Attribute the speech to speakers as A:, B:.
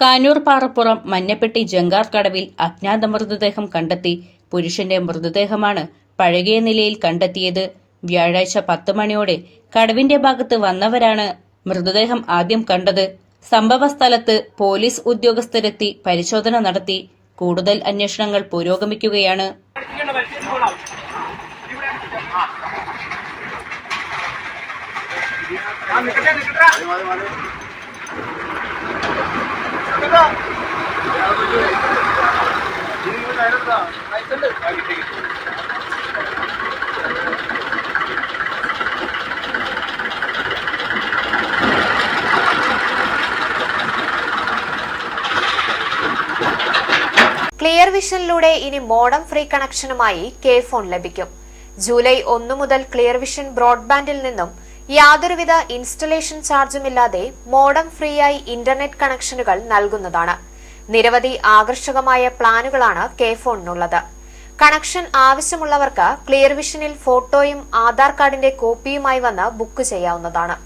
A: കാനൂർ പാറപ്പുറം മഞ്ഞപ്പെട്ടി ജങ്കാർ കടവിൽ അജ്ഞാത മൃതദേഹം കണ്ടെത്തി പുരുഷന്റെ മൃതദേഹമാണ് പഴകിയ നിലയിൽ കണ്ടെത്തിയത്. വ്യാഴാഴ്ച പത്ത് മണിയോടെ കടവിന്റെ ഭാഗത്ത് വന്നവരാണ് മൃതദേഹം ആദ്യം കണ്ടത്. സംഭവ സ്ഥലത്ത് പോലീസ് ഉദ്യോഗസ്ഥരെത്തി പരിശോധന നടത്തി. കൂടുതൽ അന്വേഷണങ്ങൾ പുരോഗമിക്കുകയാണ്.
B: ക്ലിയർ വിഷനിലൂടെ ഇനി മോഡം ഫ്രീ കണക്ഷനുമായി കെ ഫോൺ ലഭിക്കും. ജൂലൈ ഒന്നു മുതൽ ക്ലിയർ വിഷൻ ബ്രോഡ്ബാൻഡിൽ നിന്നും യാതൊരുവിധ ഇൻസ്റ്റലേഷൻ ചാർജുമില്ലാതെ മോഡം ഫ്രീയായി ഇന്റർനെറ്റ് കണക്ഷനുകൾ നൽകുന്നതാണ്. നിരവധി ആകർഷകമായ പ്ലാനുകളാണ് കെ ഫോണിനുള്ളത്. കണക്ഷൻ ആവശ്യമുള്ളവർക്ക് ക്ലിയർ വിഷനിൽ ഫോട്ടോയും ആധാർ കാർഡിന്റെ കോപ്പിയുമായി വന്ന് ബുക്ക് ചെയ്യാവുന്നതാണ്.